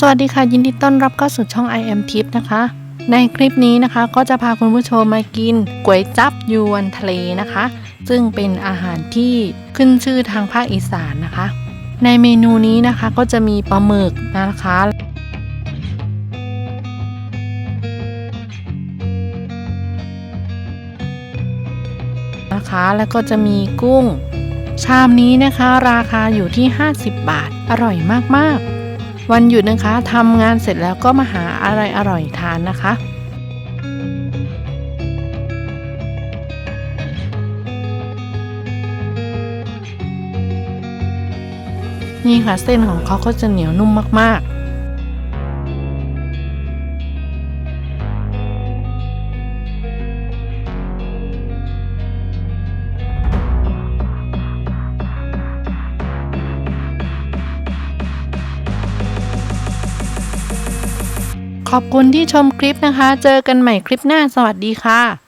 สวัสดีค่ะ ยินดีต้อนรับเข้าสู่ช่อง I am Tip นะคะ ในคลิปนี้นะคะก็จะพาคุณผู้ชมมากินก๋วยจับยวนทะเลนะคะ ซึ่งเป็นอาหารที่ขึ้นชื่อทางภาคอีสานนะคะ ในเมนูนี้นะคะก็จะมีปลาหมึกนะคะ นะคะ แล้วก็จะมีกุ้ง ชามนี้นะคะ ราคาอยู่ที่ 50 บาท อร่อยมากๆ วันหยุดนะคะทำงานเสร็จแล้วก็มาหาอะไรอร่อยทานนะคะนี่ค่ะเส้นของเขาก็จะเหนียวนุ่มมากๆ ขอบคุณที่ชมคลิปนะคะ เจอกันใหม่คลิปหน้าสวัสดีค่ะ